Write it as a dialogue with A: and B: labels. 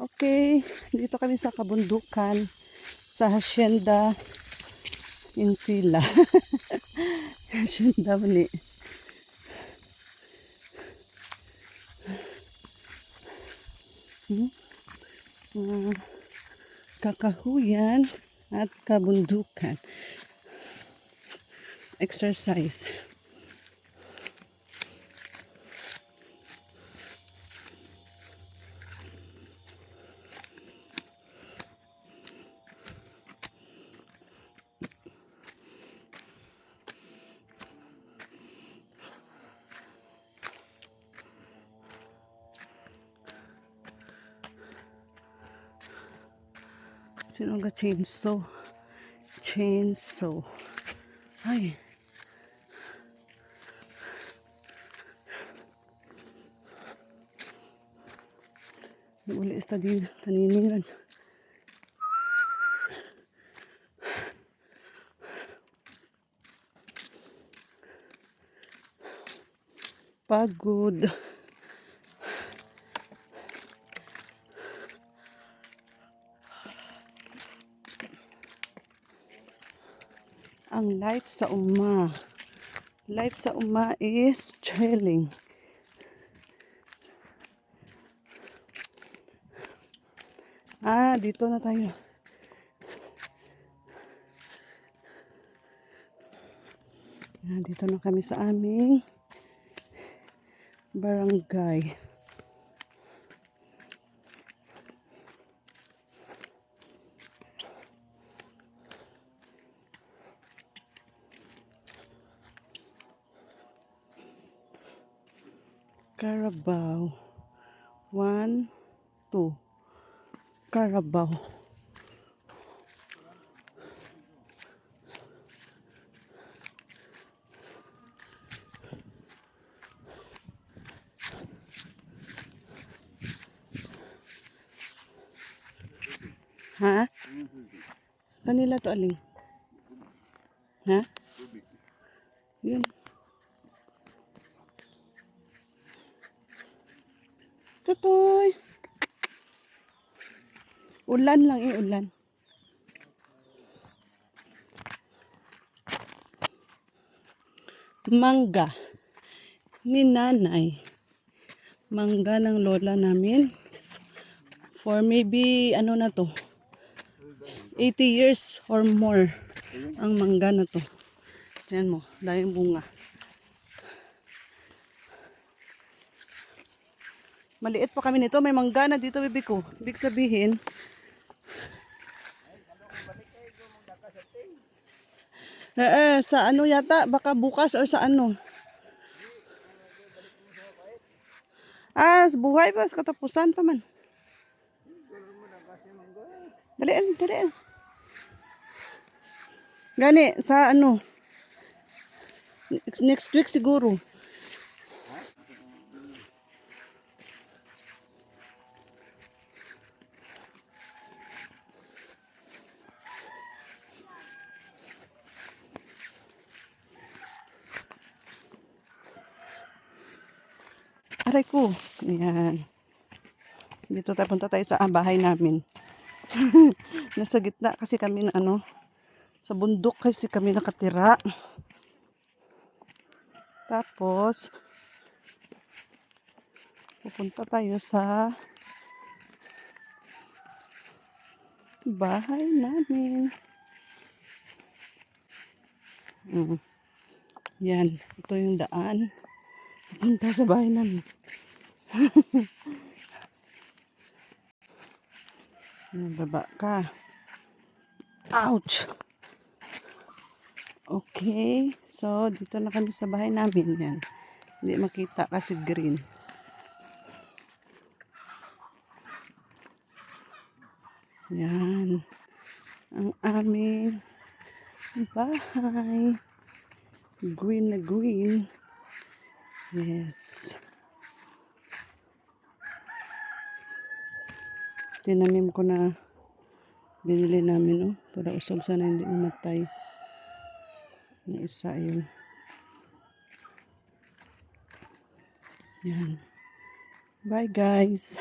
A: Okay, dito kami sa kabundukan sa Hacienda Insila. Hacienda ni. Hmm? Ah, kakahuyan at kabundukan. Exercise. Sino ga chainsaw? Chainsaw. Ay. Uli ista din taniningan. Pagod. Ang life sa uma. Life sa uma is trailing. Ah, dito na tayo. Ah, dito na kami sa aming barangay. Carabao. One, two. Carabao. Ha? Kanila to aling? Ha? Yun. Tutoy. Ulan lang eh, ulan. Mangga. Ni nanay. Mangga ng lola namin. For maybe, ano na to, 80 years or more ang mangga na to. Yan mo, dahil bunga. Maliit pa kami nito. May mangga na dito, bibi ko. Ibig sabihin, eh, eh, sa ano yata, baka bukas or sa ano. Ah, buhay pa, sa katapusan pa man. Dalian, dalian. Gani, sa ano, next week siguro. Aray ko. Ayan. Dito tayo punta tayo sa ah, bahay namin. Nasa gitna kasi kami na ano. Sa bundok kasi kami nakatira. Tapos, pupunta tayo sa bahay namin. Mm. Yan. Ito yung daan. Punta sa bahay namin. Nababa ka. Ouch! Okay. So, dito na kami sa bahay namin. Yan. Hindi makita kasi green. Yan. Ang aming bahay. Green na green. Yes. Tinanim ko na binili namin, oh. Para usog sana hindi umatay. Na isa yun. Yan. Bye guys.